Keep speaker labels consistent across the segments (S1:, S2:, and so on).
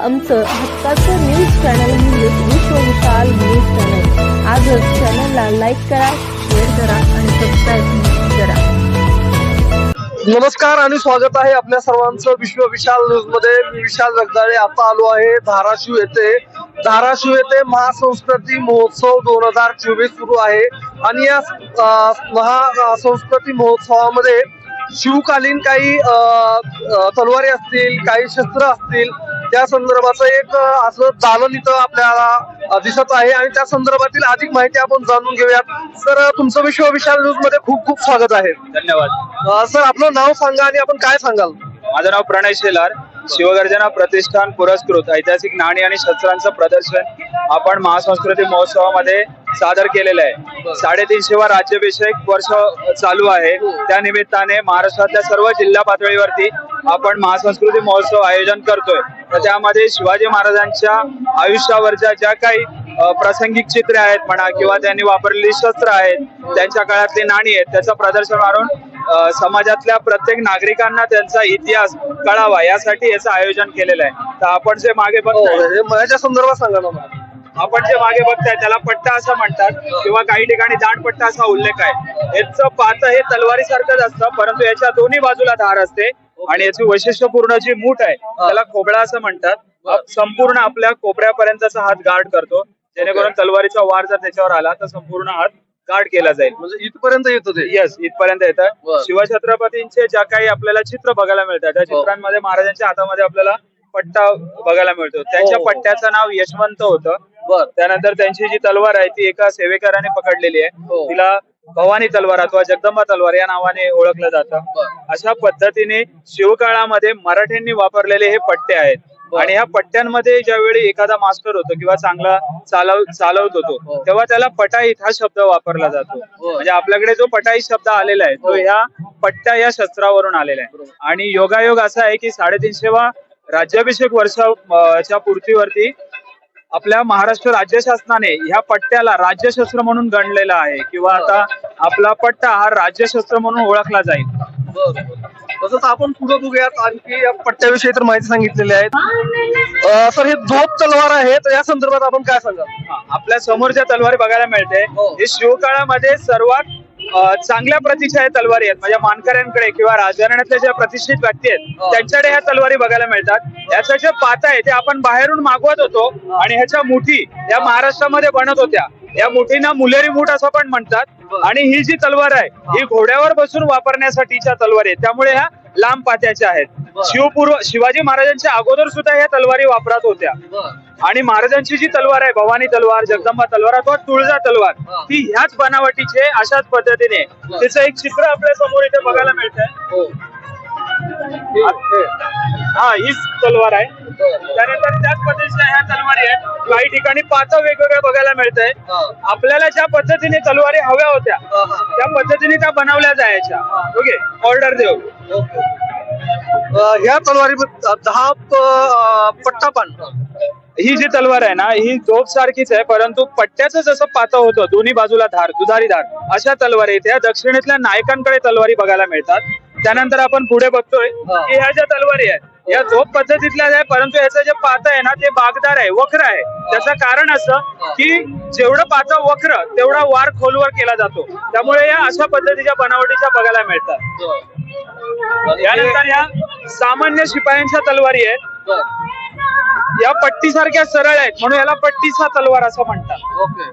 S1: आमचं हक्काचं news channel म्हणजेच विश्वविशाल न्यूज चॅनल आजच चॅनलला लाईक करा शेअर करा आणि सबस्क्राईब करा.
S2: नमस्कार आणि स्वागत आहे आपल्या सर्वांचं विश्व विशाल न्यूजमध्ये. मी विशाल जगदाळे आता आलो आहे धाराशिव येथे. धाराशिव येथे महासंस्कृती महोत्सव दोन हजार चोवीस सुरू आहे. आणि या महासंस्कृती महोत्सवामध्ये शिवकालीन काही तलवारी असतील काही शस्त्र असतील त्या संदर्भाचं एक असं दालन इथं आपल्याला दिसत आहे आणि त्या संदर्भातील अधिक माहिती आपण जाणून घेऊयात. सर तुमचं विश्व विशाल न्यूजमध्ये खूप खूप स्वागत आहे.
S3: धन्यवाद.
S2: सर आपलं नाव सांगा आणि आपण काय सांगाल?
S3: माझं नाव प्रणय शेलार. शिवगर्जना प्रतिष्ठान पुरस्कृत. ऐतिहासिक नाणी आणि शस्त्रांचं प्रदर्शन आपण महासंस्कृती महोत्सवामध्ये सादर केलेलं आहे. साडेतीनशेवा राज्याभिषेक वर्ष चालू आहे. त्या निमित्ताने महाराष्ट्रातल्या सर्व जिल्हा पातळीवरती आपण महासंस्कृती महोत्सव आयोजन करतोय. तर त्यामध्ये शिवाजी महाराजांच्या आयुष्यावरच्या ज्या काही प्रासंगिक चित्रे आहेत म्हणा किंवा त्यांनी वापरलेली शस्त्र आहेत त्यांच्या काळातली नाणी आहेत त्याचं प्रदर्शन मारून समाजातल्या प्रत्येक नागरिकांना त्यांचा इतिहास कळावा यासाठी याचं आयोजन केलेलं आहे. तर आपण जे मागे
S2: हो,
S3: बघतोय
S2: माझ्या संदर्भात सांगा ना.
S3: आपण जे मागे बघताय त्याला पट्टा असं म्हणतात किंवा काही ठिकाणी दाट पट्टा असा उल्लेख आहे. याचं पात हे तलवारी सारखंच असतं परंतु याच्या दोन्ही बाजूला धार असते. आणि याची वैशिष्ट्यपूर्ण जी मूठ आहे त्याला खोबळा असं म्हणतात. संपूर्ण आपल्या कोपऱ्यापर्यंतचा हात गार्ड करतो. जेणेकरून तलवारीचा वार जर त्याच्यावर आला तर संपूर्ण हात गार्ड केला जाईल.
S2: म्हणजे इथपर्यंत येतं ते?
S3: येस इथपर्यंत. येतात शिवछत्रपतींचे ज्या काही आपल्याला चित्र बघायला मिळतात त्या
S2: हो.
S3: चित्रांमध्ये महाराजांच्या हातामध्ये आपल्याला पट्टा बघायला मिळतो. त्यांच्या
S2: हो.
S3: पट्ट्याचं नाव यशवंत होतं. त्यानंतर त्यांची जी तलवार आहे ती एका सेवेकराने पकडलेली आहे.
S2: हो.
S3: तिला भवानी तलवार अथवा जगदंबा तलवार या नावाने ओळखलं जातं. अशा पद्धतीने शिवकाळामध्ये मराठ्यांनी वापरलेले हे पट्टे आहेत. आणि ह्या पट्ट्यांमध्ये ज्यावेळी एखादा मास्टर होतो किंवा चांगला चालव चालवत
S2: हो.
S3: होतो तेव्हा त्याला पटाईत हा शब्द वापरला जातो
S2: बर.
S3: म्हणजे आपल्याकडे जो पटाई शब्द आलेला आहे तो
S2: हो.
S3: ह्या पट्ट्या या शस्त्रावरून आलेला आहे. आणि योगायोग असा आहे की साडेतीनशेवा राज्याभिषेक वर्षाच्या पूर्तीवरती आपल्या महाराष्ट्र राज्य शासनाने ह्या पट्ट्याला राज्यशस्त्र म्हणून गणलेला आहे. किंवा आता आपला पट्टा हा राज्यशस्त्र म्हणून ओळखला जाईल.
S2: तसंच आपण पुढे बघूयात. आणखी या पट्ट्याविषयी तर माहिती सांगितलेली आहे सर हे धोप तलवार आहे. तर या संदर्भात आपण काय सांगाल?
S3: हा, आपल्या समोरच्या तलवारी बघायला मिळते.
S2: हो.
S3: हे शिवकाळामध्ये सर्वात चांगल्या प्रतीच्या ह्या तलवारी आहेत. म्हणजे मानकऱ्यांकडे किंवा राजघराण्यातल्या ज्या प्रतिष्ठित व्यक्ती आहेत
S2: हो.
S3: त्यांच्याकडे ह्या तलवारी बघायला मिळतात. याचं जे पाता आहे ते आपण बाहेरून मागवत होतो आणि ह्याच्या मुठी या महाराष्ट्रामध्ये बनत होत्या. या मुठींना मुलेरी मूठ असं पण म्हणतात. आणि ही जी तलवार आहे ही. घोड्यावर बसून वापरण्यासाठीच्या तलवारी आहेत. त्यामुळे ह्या लांब पात्याच्या आहेत. शिवपूर्व शिवाजी महाराजांच्या अगोदर सुद्धा ह्या तलवारी वापरात होत्या. आणि महाराजांची जी तलवार आहे भवानी तलवार जगदंबा तलवार अथवा तुळजा तलवार. ती ह्याच बनावटीचे अशाच पद्धतीने. त्याचं एक चित्र आपल्यासमोर इथे बघायला मिळतंय.
S2: हो. हे-
S3: हीच तलवार आहे. त्यानंतर त्याच पद्धतीच्या ह्या तलवारी आहेत. काही ठिकाणी पाच वेगवेगळ्या बघायला मिळतंय.
S2: हा.
S3: आपल्याला ज्या पद्धतीने तलवारी हव्या होत्या. त्या पद्धतीने त्या बनवल्या जायच्या. ओके? ऑर्डर देऊ.
S2: ह्या तलवारी दहा प- पट्टा पान
S3: ही जी तलवार आहे ना ही झोप सारखीच आहे परंतु पट्ट्याचं जसं पातं होतं दोन्ही बाजूला धार दुधारी धार अशा तलवारी त्या दक्षिणेतल्या नायकांकडे तलवारी बघायला मिळतात. त्यानंतर आपण पुढे बघतोय. की ह्या ज्या तलवारी आहेत या झोप पद्धतीतल्या आहे परंतु याचं जे पात आहे ना ते बागदार आहे वक्र आहे. त्याचं कारण असं की जेवढं पातं वक्र तेवढा वार खोलवर केला जातो. त्यामुळे या अशा पद्धतीच्या बनावटीच्या बघायला मिळतात. यानंतर या सामान्य शिपायांच्या तलवारी आहेत. या पट्टी सारख्या सरळ आहेत म्हणून याला पट्टीचा तलवार असं म्हणतात.
S2: ओके.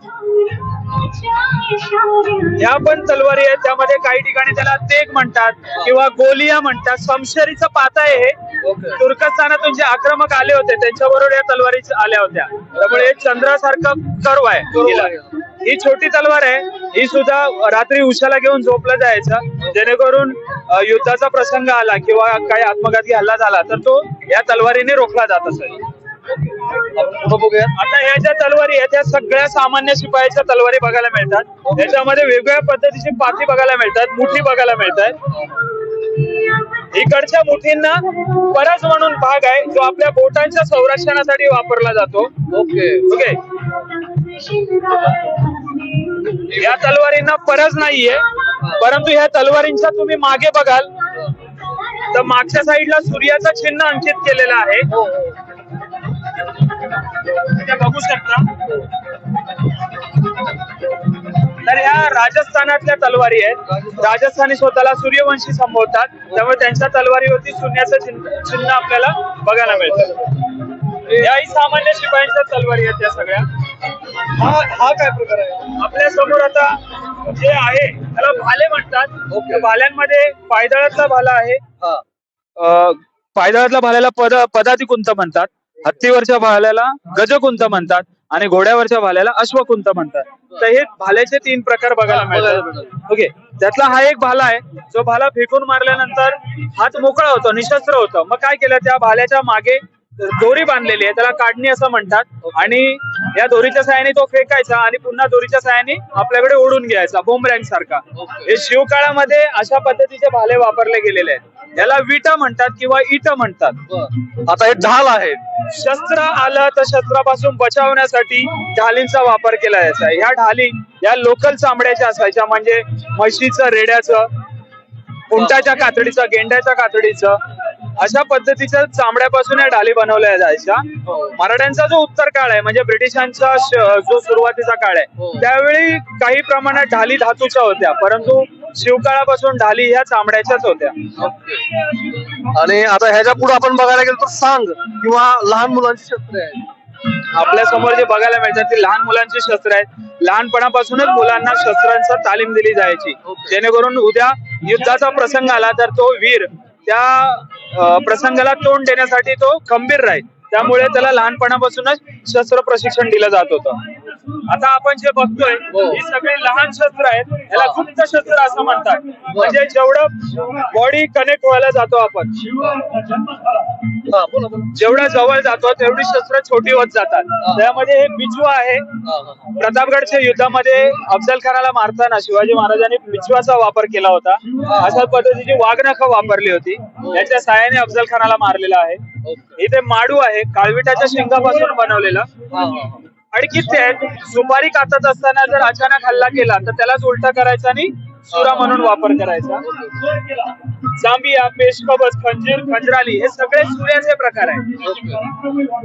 S3: ह्या पण तलवारी आहेत त्यामध्ये काही ठिकाणी त्याला तेग म्हणतात किंवा गोलिया म्हणतात. समशेरीचं पाता आहे हे.
S2: ओके.
S3: तुर्कस्तानातून जे आक्रमक आले होते त्यांच्याबरोबर या तलवारी आल्या होत्या. त्यामुळे चंद्रासारखं कर्व आहे. ही छोटी तलवार आहे. ही सुद्धा रात्री उशाला घेऊन झोपलं जायचं. जेणेकरून युद्धाचा प्रसंग आला किंवा काही आत्मघातकी हल्ला झाला तर तो या तलवारीने रोखला जात असेल. आता ह्या ज्या तलवारी आहेत त्या सगळ्या सामान्य शिपायाच्या तलवारी बघायला मिळतात. याच्यामध्ये वेगवेगळ्या पद्धतीची पाती बघायला मिळतात मुठी बघायला मिळतात. इकडच्या मुठींना परस म्हणून भाग आहे जो आपल्या बोटांच्या संरक्षणासाठी वापरला जातो.
S2: ओके.
S3: ओके? या तलवारींना परस नाहीये परंतु ह्या तलवारींचा तुम्ही मागे बघाल. तर मागच्या साईडला सूर्याचं चिन्ह अंकित केलेलं आहे. बघू शकता. तर ह्या राजस्थानातल्या तलवारी आहेत. राजस्थानी स्वतःला सूर्यवंशी संबोधतात. त्यामुळे त्यांच्या तलवारीवरती शून्याचं चिन्ह चिन्ह आपल्याला बघायला मिळतं. याही सामान्य शिपायांच्या तलवारी आहेत त्या सगळ्या.
S2: हा हा काय प्रकार आहे?
S3: आपल्यासमोर आता जे आहे त्याला भाले म्हणतात.
S2: ओके.
S3: भाल्यांमध्ये पायदळातला भाला आहे.
S2: हा.
S3: अ, पायदळातल्या भाल्याला पद पदातिकुंत म्हणतात. हत्तीवरच्या भाल्याला गजकुंत म्हणतात. आणि घोड्यावरच्या भाल्याला अश्वकुंत म्हणतात. तर हे भाल्याचे तीन प्रकार बघायला
S2: बघायला
S3: मिळतात. ओके. त्यातला हा एक भाला आहे. जो भाला फेकून मारल्यानंतर हात मोकळा होतो निशस्त्र होतं. मग काय केलं? त्या भाल्याच्या मागे दोरी बांधलेली आहे त्याला काढणी असं म्हणतात. आणि या दोरीच्या साहाय्याने तो फेकायचा आणि पुन्हा दोरीच्या साहाय्याने आपल्याकडे ओढून घ्यायचा बोमरँग सारखा. हे शिवकाळामध्ये अशा पद्धतीचे भाले वापरले गेलेले आहेत. याला विटा म्हणतात किंवा इट म्हणतात.
S2: आता हे ढाल आहे.
S3: शस्त्र आलं तर शस्त्रापासून बचावण्यासाठी ढालींचा वापर केला जायचा. ह्या ढाली या लोकल चामड्याच्या असायच्या म्हणजे म्हशीचं रेड्याचं उंटाच्या कातडीचं गेंड्याच्या कातडीचं अशा पद्धतीच्या चामड्यापासून या ढाली बनवल्या जायच्या. मराठ्यांचा जो उत्तर काळ आहे म्हणजे ब्रिटिशांचा जो सुरुवातीचा काळ
S2: हो.
S3: आहे त्यावेळी काही प्रमाणात ढाली धातूच्या होत्या परंतु शिवकाळापासून ढाली ह्या चामड्याच्याच होत्या.
S2: आणि आता ह्याच्या पुढे आपण बघायला गेलो तर सांग किंवा लहान मुलांची शस्त्रे आहेत.
S3: आपल्यासमोर जे बघायला मिळतात ते लहान मुलांची शस्त्र आहेत. लहानपणापासूनच मुलांना शस्त्रांचा तालीम दिली जायची. जेणेकरून उद्या युद्धाचा प्रसंग आला तर तो वीर त्या प्रसंगाला तोंड देण्यासाठी तो खंबीर राहील. त्यामुळे त्याला लहानपणापासूनच शस्त्र प्रशिक्षण दिलं जात होतं. आता आपण जे बघतोय ही. सगळी लहान शस्त्र आहेत. याला गुप्त शस्त्र असं म्हणतात. म्हणजे जेवढं बॉडी कनेक्ट व्हायला जातो आपण
S2: हा
S3: जेवढा जवळ जातो तेवढी शस्त्र छोटी होत जातात. त्यामध्ये हे बिजवा आहे.
S2: हा, हा, हा.
S3: प्रतापगडच्या युद्धामध्ये अफजल खानाला मारताना शिवाजी महाराजांनी बिजवाचा वापर केला होता. अशा पद्धतीची वाघनख वापरली होती. याच्या साहाय्याने अफजल खानाला मारलेला आहे. इथे माडू आहे काळविटाच्या शिंगापासून बनवलेला. आणि किती आहेत सुपारी कातत असताना जर अचानक हल्ला केला तर त्यालाच उलटा करायचा आणि सुरा म्हणून वापर करायचा जांबिया पेशकबज खंजीर खंजराली हे सगळे सूर्याचे प्रकार आहेत.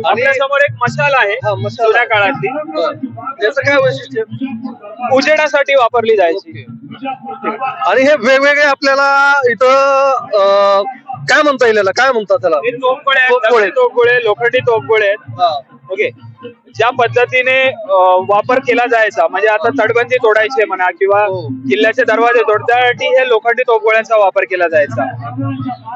S3: आपल्यासमोर एक मशाल आहे जुन्या
S2: आहे.
S3: काळातली
S2: बरं. याचं काय वैशिष्ट्य
S3: उजेडासाठी वापरली जायची
S2: आणि हे वेगवेगळे आपल्याला इथं काय म्हणता येईल याला? काय म्हणतात त्याला
S3: हे तोफगोळे आहेत
S2: तोफगोळे.
S3: दगडी तोफगोळे लोखंडी तोफगोळे आहेत. ओके ज्या पद्धतीने वापर केला जायचा म्हणजे आता तटबंदी तोडायची म्हणा किंवा
S2: हो.
S3: किल्ल्याचे दरवाजे तोडण्यासाठी हे लोखंडी तोफगोळ्यांचा वापर केला जायचा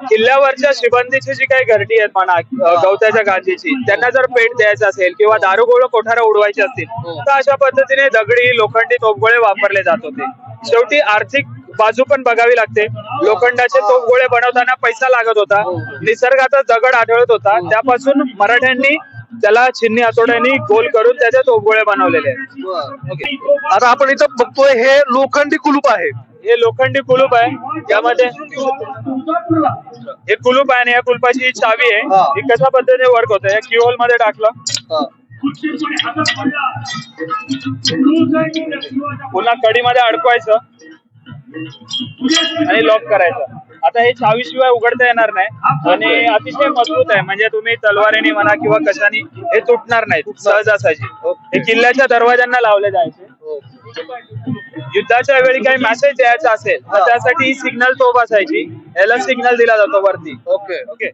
S3: किल्ल्यावरच्या शिबंदीची जी काही घरटी आहेत म्हणा गवताच्या गांधीची त्यांना जर पेट द्यायचं असेल किंवा दारुगोळ कोठारा उडवायचे असतील
S2: हो.
S3: तर अशा पद्धतीने दगडी लोखंडी तोफगोळे वापरले जात होते शेवटी आर्थिक बाजू पण बघावी लागते लोखंडाचे तोफगोळे बनवताना पैसा लागत होता
S2: हो.
S3: निसर्गाचा दगड आढळत होता त्यापासून मराठ्यांनी त्याला छिन्नी हातोड्यांनी गोल करून त्याचे तोफगोळे बनवलेले आहेत.
S2: आता आपण इथं बघतोय हे लोखंडी कुलूप आहे.
S3: हे लोखंडी कुलूप आहे. त्यामध्ये हे कुलूप आहे आणि या कुलपाची ही चावी आहे.
S2: हा.
S3: कशा पद्धतीने वर्क होतं? या की होलमध्ये टाकलं. पुन्हा कडीमध्ये अडकवायचं आणि लॉक करायचं. आता हे चावीशिवाय उघडता येणार नाही. आणि अतिशय मजबूत आहे. म्हणजे तुम्ही तलवारीने म्हणा किंवा कशाने हे तुटणार नाहीत सहजासहजी हे किल्ल्याच्या दरवाज्यांना लावले जायचे.
S2: हो.
S3: युद्धाच्या वेळी काही मेसेज द्यायचा असेल तर
S2: हा.
S3: त्यासाठी सिग्नल तोफ असायची. याला सिग्नल दिला जातो वरती.
S2: ओके.
S3: ओके?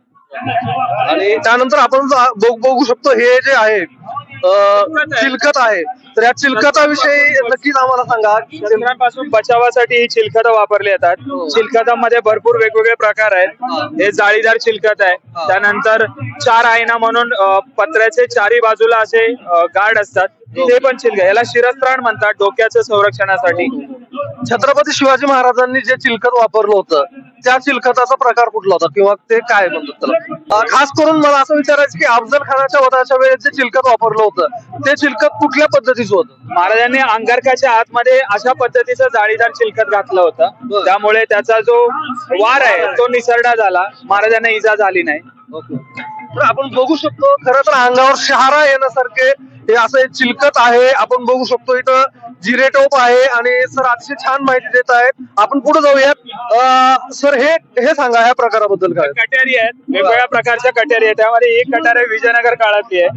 S2: आणि त्यानंतर आपण बघ- शकतो हे जे आहे चिलखत आहे. तर या चिलखताविषयी नक्कीच आम्हाला सांगा.
S3: शस्त्रांपासून बचावासाठी ही चिलखत वापरली येतात
S2: हो.
S3: चिलखतामध्ये भरपूर वेगवेगळे प्रकार आहेत. हे. जाळीदार चिलखत आहे. त्यानंतर चार आयना म्हणून पत्र्याचे चारी बाजूला असे गार्ड असतात.
S2: हो.
S3: ते पण चिलखत. याला शिरस्त्राण म्हणतात डोक्याच्या संरक्षणासाठी.
S2: छत्रपती शिवाजी महाराजांनी जे चिलखत वापरलं होतं त्या चिलखताचा प्रकार कुठला होता किंवा ते काय म्हणतात त्याला? खास करून मला असं विचारायचं की अफजल खानाच्या वधाच्या वेळेस जे चिलखत वापरलं होतं ते चिलखत कुठल्या पद्धतीचं होतं?
S3: महाराजांनी अंगारकाच्या आतमध्ये अशा पद्धतीचं जाळीदार चिलखत घातलं होतं. त्यामुळे त्याचा जो वार आहे तो निसरडा झाला. महाराजांना इजा झाली नाही.
S2: तर आपण बघू शकतो खरं तर अंगावर शहारा येण्यासारखे हे असं एक चिलकत आहे. आपण बघू शकतो इथं जिरेटोप आहे आणि सर अतिशय छान माहिती देत आहेत. आपण पुढे जाऊयात. सर हे हे सांगा या प्रकाराबद्दल काय?
S3: कट्यारी आहेत. वेगवेगळ्या प्रकारच्या कट्यारी आहेत. त्यामध्ये एक कट्यार आहे विजयनगर काळातली आहे.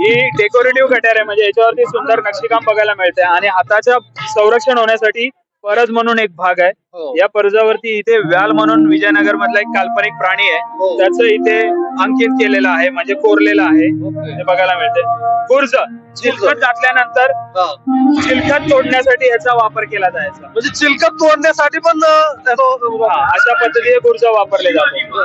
S3: ही. डेकोरेटिव्ह कट्यार आहे. म्हणजे याच्यावरती सुंदर नक्षीकाम बघायला मिळते आणि हाताच्या संरक्षण होण्यासाठी परज म्हणून एक भाग
S2: हो.
S3: आहे या परजावरती इथे व्याल म्हणून विजयनगर मधला एक काल्पनिक प्राणी
S2: हो.
S3: आहे त्याचं इथे अंकित केलेलं आहे म्हणजे कोरलेलं आहे. हे बघायला मिळते. गुर्ज चिलखत घातल्यानंतर चिलखत तोडण्यासाठी याचा वापर केला जायचा.
S2: म्हणजे चिलकत तोडण्यासाठी पण
S3: हा, अशा पद्धतीने गुर्ज वापरले जातो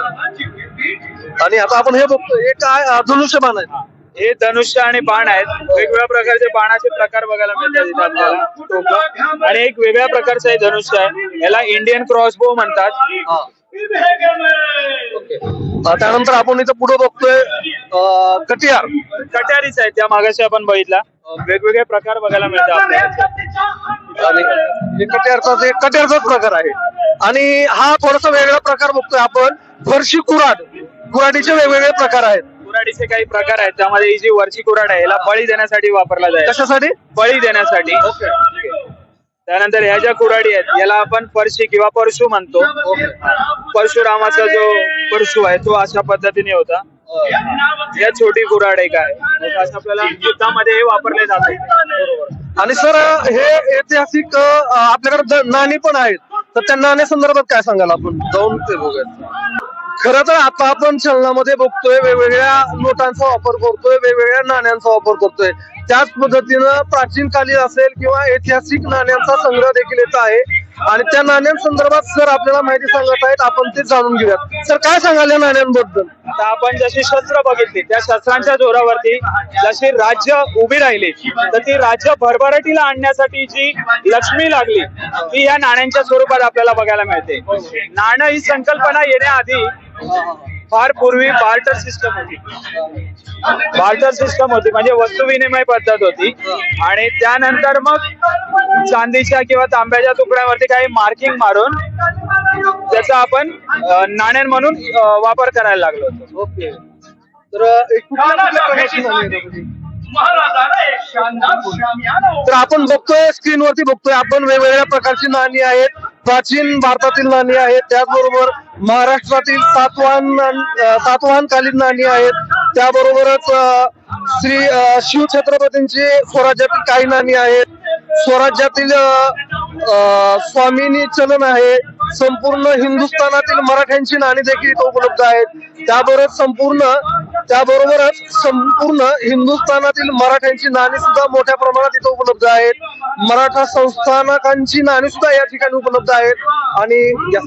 S2: आणि आता आपण हे बघतो हे काय धनुष्यबाण आहे.
S3: हे धनुष्य आणि बाण आहेत. वेगवेगळ्या प्रकारचे बाणाचे प्रकार बघायला मिळतात इथे आपल्याला. आणि एक वेगळ्या प्रकारचं हे धनुष्य आहे. याला इंडियन क्रॉसबो म्हणतात.
S2: त्यानंतर आपण इथं पुढे बघतोय कटियार
S3: कट्यारीच आहेत. त्या मागाशी आपण बघितला. वेगवेगळे प्रकार बघायला मिळतात आपल्याला.
S2: आणि कट्यारचा कट्यारचाच प्रकार आहे. आणि हा थोडासा वेगळा प्रकार बघतोय आपण. फरशी कुराड कुराडीचे वेगवेगळे प्रकार आहेत.
S3: कुऱ्हाडीचे काही प्रकार आहेत त्यामध्ये ही जी वरची कुऱ्हाड आहे याला बळी देण्यासाठी वापरला जाईल.
S2: कशासाठी?
S3: बळी देण्यासाठी. त्यानंतर ह्या ज्या कुऱ्हाडी आहेत याला आपण परशी किंवा परशु म्हणतो. परशुरामाचा जो परशु आहे तो अशा पद्धतीने होता. या छोटी कुऱ्हाड एक आहे. असं आपल्याला युद्धामध्ये हे वापरले जाते.
S2: आणि सर हे ऐतिहासिक आपल्याकडे नाणी पण आहेत. तर त्या नाण्या संदर्भात काय सांगाल आपण? जाऊन ते बघूयात. खरं तर आता आपण चलनामध्ये बघतोय वेगवेगळ्या नोटांचा वापर करतोय वेगवेगळ्या नाण्यांचा वापर करतोय. त्याच पद्धतीनं प्राचीन कालीन असेल किंवा ऐतिहासिक नाण्यांचा संग्रह देखील येत आहे. आणि त्या नाण्यांसंदर्भात सर आपल्याला माहिती सांगत आहेत आपण ते जाणून घेऊयात. सर काय सांगाल या नाण्यांबद्दल?
S3: आता आपण जशी शस्त्र बघितली त्या शस्त्रांच्या जोरावरती जशी राज्य उभी राहिली तर ती राज्य भरभराटीला आणण्यासाठी जी लक्ष्मी लागली ती या नाण्यांच्या स्वरूपात आपल्याला बघायला मिळते. नाणं ही संकल्पना येण्याआधी फार पूर्वी बार्टर सिस्टम होती. बार्टर सिस्टम होती म्हणजे वस्तू विनिमय पद्धत होती. आणि त्यानंतर मग चांदीच्या किंवा तांब्याच्या तुकड्यावरती काही मार्किंग मारून त्याचा आपण नाण्या म्हणून वापर करायला लागलो होतो.
S2: ओके. तर एक? तर आपण बघतोय स्क्रीनवरती बघतोय आपण वेगवेगळ्या प्रकारची नाणी आहेत. प्राचीन भारतातील नाणी आहेत. त्याचबरोबर महाराष्ट्रातील सातवाहन अं, सातवाहनकालीन नाणी आहेत. त्याबरोबरच श्री शिव शिवछत्रपतींची स्वराज्यातील काही नाणी आहेत. स्वराज्यातील स्वामिनी चलन आहे. संपूर्ण हिंदुस्थानातील मराठ्यांची नाणी देखील इथं उपलब्ध आहेत. त्याबरोबर संपूर्ण त्याबरोबरच संपूर्ण हिंदुस्थानातील मराठ्यांची नाणी सुद्धा मोठ्या प्रमाणात इथं उपलब्ध आहेत. मराठा संस्थानकांची नाणी सुद्धा या ठिकाणी उपलब्ध आहेत. आणि या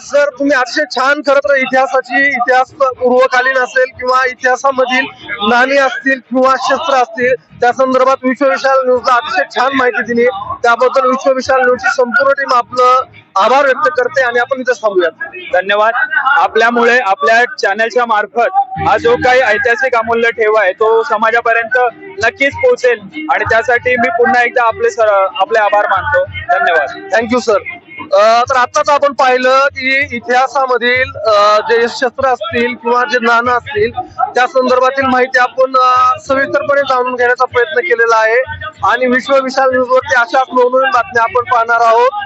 S2: सर. तुम्ही अतिशय छान खरं तर इतिहासाची इतिहास पूर्वकालीन असेल किंवा इतिहासामधील नाणी असतील किंवा शस्त्र असतील त्या संदर्भात विश्वविशाल न्यूजला अतिशय छान माहिती दिली. त्याबद्दल विश्वविशाल न्यूजची संपूर्ण टीम आपलं आभार व्यक्त करते आणि आपण इथे थांबूयात.
S3: धन्यवाद. आपल्यामुळे आपल्या चॅनलच्या मार्फत हा जो काही ऐतिहासिक अमूल्य ठेवा आहे तो समाजापर्यंत नक्कीच पोहोचेल. आणि त्यासाठी मी पुन्हा एकदा आपले सर आपले आभार मानतो. धन्यवाद.
S2: थँक्यू सर तर आताच आपण पाहिलं की इतिहासामधील जे शस्त्र असतील किंवा जे नाणं असतील त्या संदर्भातील माहिती आपण सविस्तरपणे जाणून घेण्याचा प्रयत्न केलेला आहे. आणि विश्व विशाल न्यूज वरती अशाच नवनवीन बातम्या आपण पाहणार आहोत.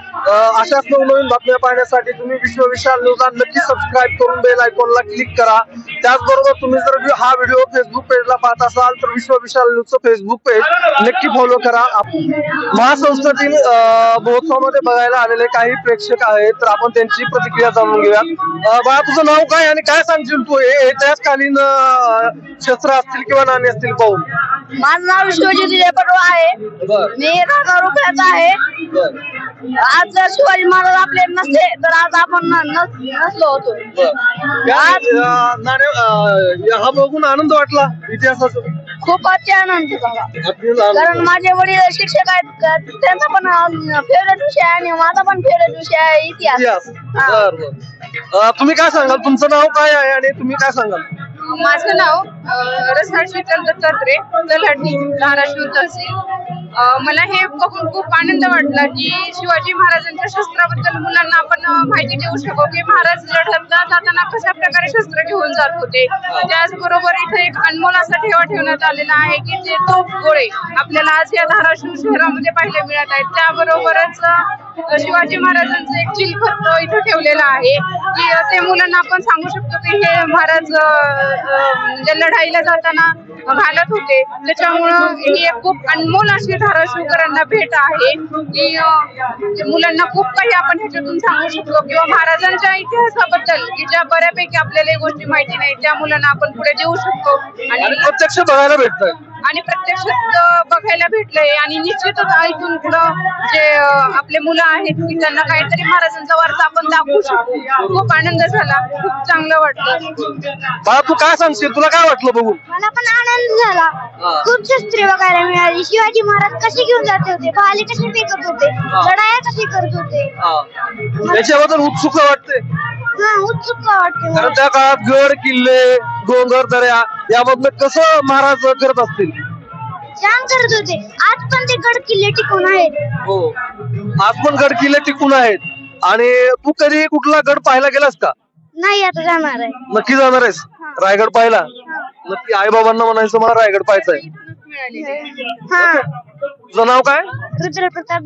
S2: अशाच नवनवीन बातम्या पाहण्यासाठी तुम्ही विश्व विशाल न्यूजला नक्की सबस्क्राईब करून बेल आयकॉनला क्लिक करा. त्याचबरोबर तुम्ही जर हा व्हिडिओ फेसबुक पेजला पाहत असाल तर विश्व विशाल न्यूजचं फेसबुक पेज नक्की फॉलो करा. महासंस्थेतील महोत्सवामध्ये बघायला आलेले काही प्रेक्षक आहेत तर आपण त्यांची प्रतिक्रिया जाणून घेऊया बाळा तुझं नाव काय आणि काय सांगशील तू? हे इतिहासकालीन शस्त्र असतील किंवा नाणी असतील पाहून
S4: माझं नाव विश्वजित विजय पटवा आहे. मी राहणार रुपयाचा आहे. आज जर शिवाजी महाराज आपले नसते तर आज आपण नसलो होतो.
S2: हा बघून आनंद वाटला इतिहासाचा
S4: खूप अच्छे आनंद झाला. कारण माझे वडील शिक्षक आहेत त्यांचा पण फेवरेट विषय आहे आणि माझा पण फेवरेट विषय आहे इतिहास.
S2: तुम्ही काय सांगाल? तुमचं नाव काय आहे आणि तुम्ही काय सांगाल?
S5: माझं नाव रसाळ शीतल दत्तात्रय तलाठी धाराशिव तहसील. मला हे बघून खूप आनंद वाटला की शिवाजी महाराजांच्या शस्त्राबद्दल मुलांना आपण माहिती देऊ शकू की महाराज लढतला जाताना कशा प्रकारे शस्त्र घेऊन जात होते. त्याचबरोबर इथे एक अनमोल असा ठेवा ठेवण्यात आलेला आहे की जे तोफ गोळे आपल्याला आज या धाराशिव शहरामध्ये पाहायला मिळत आहेत. त्याबरोबरच शिवाजी महाराजांचं एक चिलखत इथं ठेवलेलं आहे. की ते मुलांना आपण सांगू शकतो की हे महाराज म्हणजे लढाईला जाताना घालत होते. त्याच्यामुळं ही एक खूप अनमोल अशी धाराशिवकरांना भेट आहे. की मुलांना खूप काही आपण ह्याच्यातून सांगू शकतो. किंवा महाराजांच्या इतिहासाबद्दल की ज्या बऱ्यापैकी आपल्याला गोष्टी माहिती नाही त्या मुलांना आपण पुढे देऊ शकतो.
S2: आणि प्रत्यक्ष बघायला भेटतंय.
S5: आणि प्रत्यक्षात अं, बघायला भेटलंय. आणि निश्चितच इथून पुढं जे आपले मुलं आहेत की त्यांना काहीतरी महाराजांचा वारसा आपण दाखवू शकू. खूप आनंद झाला. खूप चांगलं वाटलं.
S2: बाळा तू काय सांगशील? तुला काय वाटलं बघून?
S4: मला पण आनंद झाला. खूप शस्त्रे बघायला मिळाली. शिवाजी महाराज कसे घेऊन जात होते? भाले कसे फेकत होते? लढाया कसे करत होते?
S2: याच्याबद्दल उत्सुक वाटते.
S4: हा उत्सुक वाटते. मला.
S2: कारण त्या काळात गड किल्ले डोंगर दऱ्या यामधनं कसं महाराज करत असतील?
S4: छान करत होते. आज पण ते गड किल्ले टिकून आहेत.
S2: हो. आज पण गड किल्ले टिकून आहेत. आणि तू कधी कुठला गड पाहायला गेलास का?
S4: नाही आता जाणार आहे.
S2: नक्की जाणार आहेस? रायगड पाहिला नक्की आई बाबांना म्हणायचं मला रायगड पाहायचंय.
S4: हा.
S2: तुझं नाव काय?
S4: रुद्रप्रताप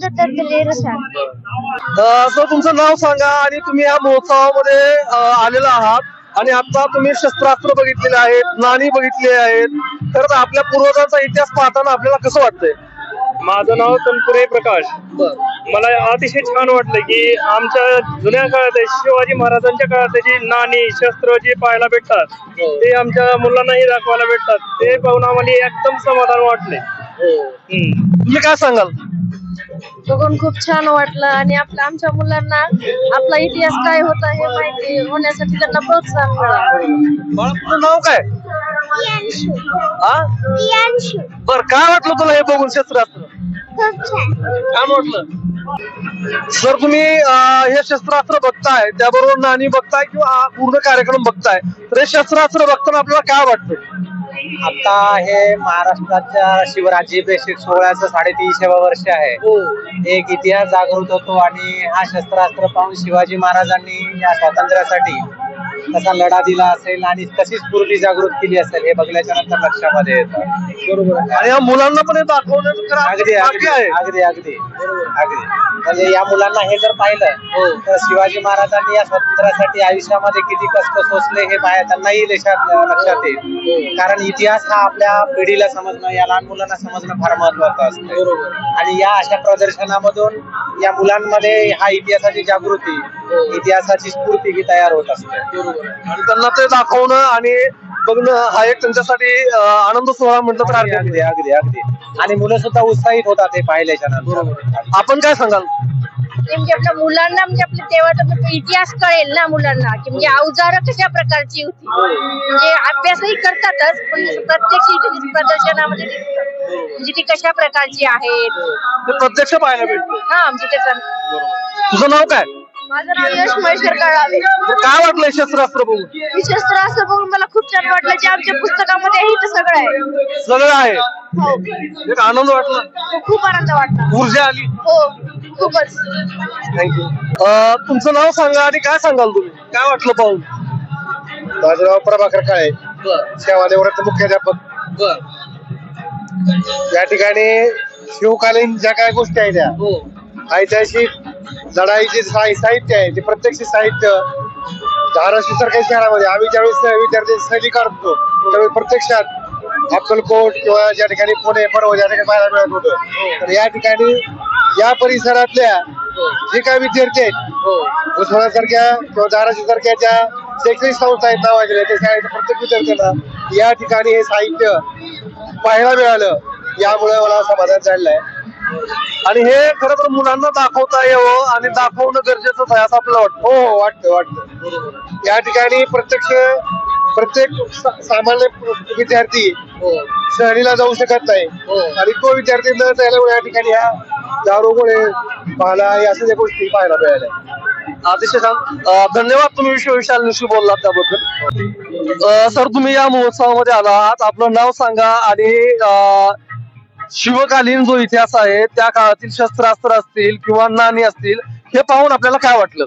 S2: अं, सर तुमचं नाव सांगा आणि तुम्ही या महोत्सवामध्ये अं, आलेला आहात. आणि आता तुम्ही शस्त्रास्त्र बघितलेले आहेत नाणी बघितली आहेत. तर आपल्या पूर्वजांचा इतिहास पाहताना आपल्याला कसं वाटतंय?
S6: माझं नाव तनपुरे प्रकाश. मला अतिशय छान वाटलं की आमच्या जुन्या काळात शिवाजी महाराजांच्या काळात जी नाणी शस्त्र जी पाहायला भेटतात ते आमच्या मुलांनाही दाखवायला भेटतात. ते पाहून आम्हाला एकदम समाधान वाटले. हम्म.
S2: तुम्ही काय सांगाल?
S1: बघून खूप छान वाटलं आणि आपल्या आमच्या मुलांना आपला इतिहास काय होता हे माहिती होण्यासाठी त्यांना प्रोत्साहन मिळालं.
S2: नाव काय? हा? बर काय वाटलं तुला हे बघून शस्त्रास्त्र?
S4: खूप छान.
S2: छान वाटलं. सर तुम्ही हे शस्त्रास्त्र बघताय त्याबरोबर नाणी बघताय किंवा हा पूर्ण कार्यक्रम बघताय तर हे शस्त्रास्त्र बघताना आपल्याला काय वाटतं?
S7: आता हे महाराष्ट्राच्या शिवराज्याभिषेक सोहळ्याचं साडेतीनशेवा वर्ष आहे. एक इतिहास जागृत होतो आणि हा शस्त्रास्त्र पाहून शिवाजी महाराजांनी या स्वातंत्र्यासाठी कसा लढा दिला असेल आणि कशी स्फूर्ती जागृत केली असेल हे बघल्याच्या नंतर लक्षामध्ये येतं.
S2: बरोबर आणि या मुलांना पण हे दाखवण्याचं खरं
S7: अगदी
S2: बाकी
S7: अगदी
S2: आहे.
S7: अगदी अगदी. अगदी. म्हणजे या मुलांना हे जर पाहिलं तर शिवाजी महाराजांनी या स्वातंत्र्यासाठी आयुष्यामध्ये किती कष्ट सोसले हे पाहाय त्यांनाही लक्षात लक्षात येईल. कारण इतिहास हा आपल्या पिढीला समजणं या लहान मुलांना समजणं फार महत्वाचं असतं. आणि या अशा प्रदर्शनामधून या मुलांमध्ये हा इतिहासाची जागृती इतिहासाची स्फूर्ती ही तयार होत असते.
S2: आणि त्यांना ते दाखवणं आणि बघणं हा एक त्यांच्यासाठी आनंद सोहळा म्हटलं तर हरकत
S7: अगदी
S2: नाही.
S7: अगदी अगदी. आणि मुलं सुद्धा उत्साहित होतात हे पाहिल्याच्या नंतर.
S2: आपण काय सांगाल?
S5: म्हणजे आपल्या मुलांना म्हणजे आपल्या तेव्हाचा तो इतिहास कळेल ना मुलांना की म्हणजे अवजार कशा प्रकारची होती. म्हणजे अभ्यासही करतातच पण प्रत्यक्ष इथे जी प्रदर्शनामध्ये दिसतं म्हणजे ती कशा प्रकारची आहेत.
S2: ते प्रत्यक्ष पाहायला भेटते.
S5: हा म्हणजे त्याचा
S2: तुझं नाव काय?
S5: माझं नाव यश महेश्वर कळावे.
S2: तर काय वाटलं हे शस्त्रास्त्र बघून?
S5: ही शस्त्र असं बघून मला खूप छान वाटलं जे आमच्या पुस्तकामध्ये आहे सगळं आहे.
S2: सगळं आहे?
S5: हो.
S2: एक आनंद वाटला?
S5: खूप आनंद वाटला.
S2: ऊर्जा आली?
S5: हो खूपच.
S2: थँक्यू तुमचं नाव सांगा आणि काय सांगाल तुम्ही? काय वाटलं पाहून?
S8: माझं नाव प्रभाकर काळे. सेवा देवराचे मुख्याध्यापक. या ठिकाणी शिवकालीन ज्या काय गोष्टी आहेत त्या ऐतिहासिक लढाईचे साहित्य आहे ते प्रत्यक्ष साहित्य धाराशिव सारख्या शहरामध्ये आम्ही ज्यावेळेस विद्यार्थी सहली करतो त्यावेळी प्रत्यक्षात अक्कलकोट किंवा ज्या ठिकाणी पुणे परवा ज्या ठिकाणी पाहायला मिळत होतं तर या ठिकाणी या परिसरातल्या जे काय विद्यार्थी आहेत उस्मानासारख्या किंवा धाराशिव सारख्या ज्या शैक्षणिक संस्था आहेत नावाजल्या त्या शाळेच्या प्रत्येक विद्यार्थ्यांना या ठिकाणी हे साहित्य पाहायला मिळालं यामुळे मला समाधान झालेलं आहे.
S2: आणि हे खरं तर मुलांना दाखवता यावं आणि दाखवणं गरजेचं आहे असं आपल्याला वाटतं.
S8: हो हो वाटतं वाटतं. या ठिकाणी प्रत्यक्ष प्रत्येक सामान्य विद्यार्थी सहलीला जाऊ शकत नाही. आणि तो विद्यार्थी न त्याला या ठिकाणी ह्या दारुगोळे पाहला या सगळ्या गोष्टी पाहायला मिळाल्या.
S2: अतिशय छान धन्यवाद तुम्ही विश्वविशालनिशी बोललात त्याबद्दल. सर तुम्ही या महोत्सवामध्ये आला आहात आपलं नाव सांगा आणि शिवकालीन जो इतिहास आहे त्या काळातील शस्त्रास्त्र असतील किंवा नाणी असतील हे पाहून आपल्याला काय वाटलं?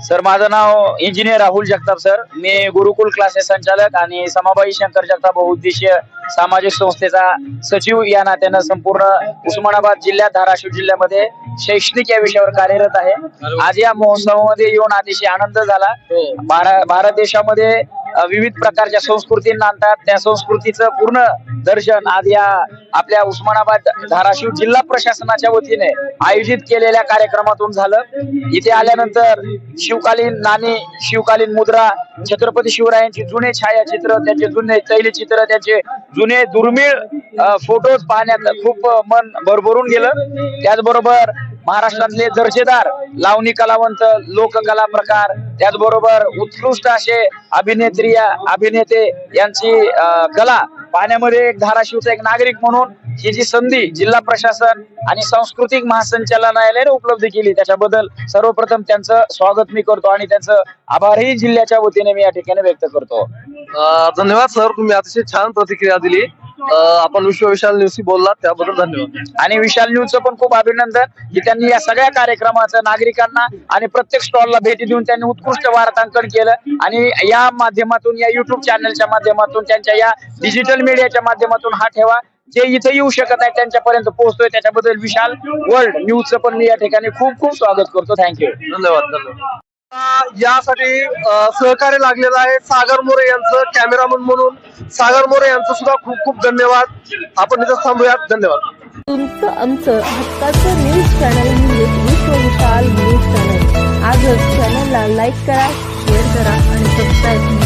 S9: सर माझं नाव इंजिनियर राहुल जगताप सर. मी गुरुकुल क्लासेस संचालक आणि समाबाई शंकर जगताप बहुउद्देशीय सामाजिक संस्थेचा सचिव. या नात्यानं संपूर्ण उस्मानाबाद जिल्ह्यात धाराशिव जिल्ह्यामध्ये शैक्षणिक या विषयावर कार्यरत आहे. आज या महोत्सवामध्ये येऊन अतिशय आनंद झाला. भार- भारत देशामध्ये विविध प्रकारच्या संस्कृती आणतात. त्या संस्कृतीचं पूर्ण दर्शन आज या आपल्या उस्मानाबाद धाराशिव जिल्हा प्रशासनाच्या वतीने आयोजित केलेल्या कार्यक्रमातून झालं. इथे आल्यानंतर शिवकालीन नाणी शिवकालीन मुद्रा छत्रपती शिवरायांची जुने छायाचित्र त्यांचे जुने तैलचित्र त्यांचे जुने दुर्मिळ फोटोज पाहण्यात खूप मन भरभरून गेलं. त्याचबरोबर महाराष्ट्रातले दर्जेदार लावणी कलावंत लोककला प्रकार त्याचबरोबर उत्कृष्ट असे अभिनेत्री अभिनेते यांची कला पाहण्यामध्ये एक धाराशिवचा एक नागरिक म्हणून ही जी संधी जिल्हा प्रशासन आणि सांस्कृतिक महासंचालनालयाने उपलब्ध केली त्याच्याबद्दल सर्वप्रथम त्यांचं स्वागत मी करतो आणि त्यांचं आभारही जिल्ह्याच्या वतीने मी या ठिकाणी व्यक्त करतो.
S2: धन्यवाद सर तुम्ही अतिशय छान प्रतिक्रिया दिली. आपण विश्व विशाल न्यूजशी बोललात त्याबद्दल धन्यवाद.
S9: आणि विशाल न्यूजचं पण खूप अभिनंदन की त्यांनी या सगळ्या कार्यक्रमाचं नागरिकांना आणि प्रत्येक स्टॉलला भेटी देऊन त्यांनी उत्कृष्ट वार्तांकन केलं. आणि या माध्यमातून या युट्यूब चॅनलच्या माध्यमातून त्यांच्या या डिजिटल मीडियाच्या माध्यमातून हा ठेवा. जे इथे येऊ शकत नाही त्यांच्यापर्यंत पोहोचतोय त्याच्याबद्दल विशाल वर्ल्ड न्यूजचं पण मी या ठिकाणी खूप खूप स्वागत करतो. थँक्यू
S2: धन्यवाद धन्यवाद. यासाठी सहकार्य लागलेलं आहे सागर मोरे यांचं कॅमेरामन म्हणून. सागर मोरे यांचं सुद्धा खूप खूप धन्यवाद. आपण इथं थांबूयात. धन्यवाद.
S1: तुमचं आमचं हक्काचं न्यूज चॅनल म्हणजेच विश्वविशाल न्यूज चॅनल आजच चॅनलला लाईक करा शेअर करा आणि सबस्क्राईब करा